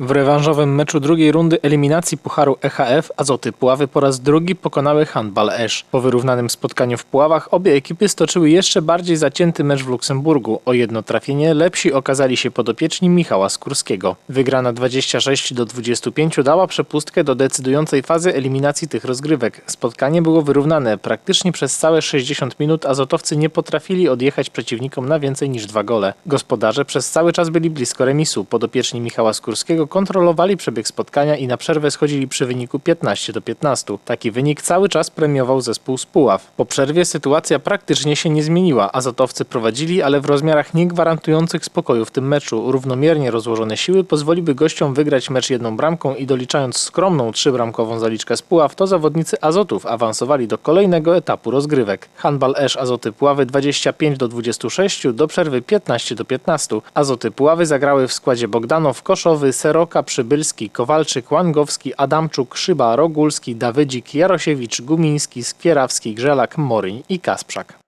W rewanżowym meczu drugiej rundy eliminacji Pucharu EHF Azoty Puławy po raz drugi pokonały Handball Esz. Po wyrównanym spotkaniu w Puławach obie ekipy stoczyły jeszcze bardziej zacięty mecz w Luksemburgu. O jedno trafienie lepsi okazali się podopieczni Michała Skórskiego. Wygrana 26 do 25 dała przepustkę do decydującej fazy eliminacji tych rozgrywek. Spotkanie było wyrównane. Praktycznie przez całe 60 minut azotowcy nie potrafili odjechać przeciwnikom na więcej niż dwa gole. Gospodarze przez cały czas byli blisko remisu. Podopieczni Michała Skórskiego kontrolowali przebieg spotkania i na przerwę schodzili przy wyniku 15 do 15. Taki wynik cały czas premiował zespół z Puław. Po przerwie sytuacja praktycznie się nie zmieniła. Azotowcy prowadzili, ale w rozmiarach nie gwarantujących spokoju w tym meczu. Równomiernie rozłożone siły pozwoliły gościom wygrać mecz jedną bramką i doliczając skromną trzybramkową zaliczkę z Puław, to zawodnicy Azotów awansowali do kolejnego etapu rozgrywek. Handbal Esz Azoty Puławy 25 do 26, do przerwy 15 do 15. Azoty Puławy zagrały w składzie Bogdanow, Koszowy, Seroka, Przybylski, Kowalczyk, Łangowski, Adamczuk, Szyba, Rogulski, Dawydzik, Jarosiewicz, Gumiński, Skwierawski, Grzelak, Moryń i Kasprzak.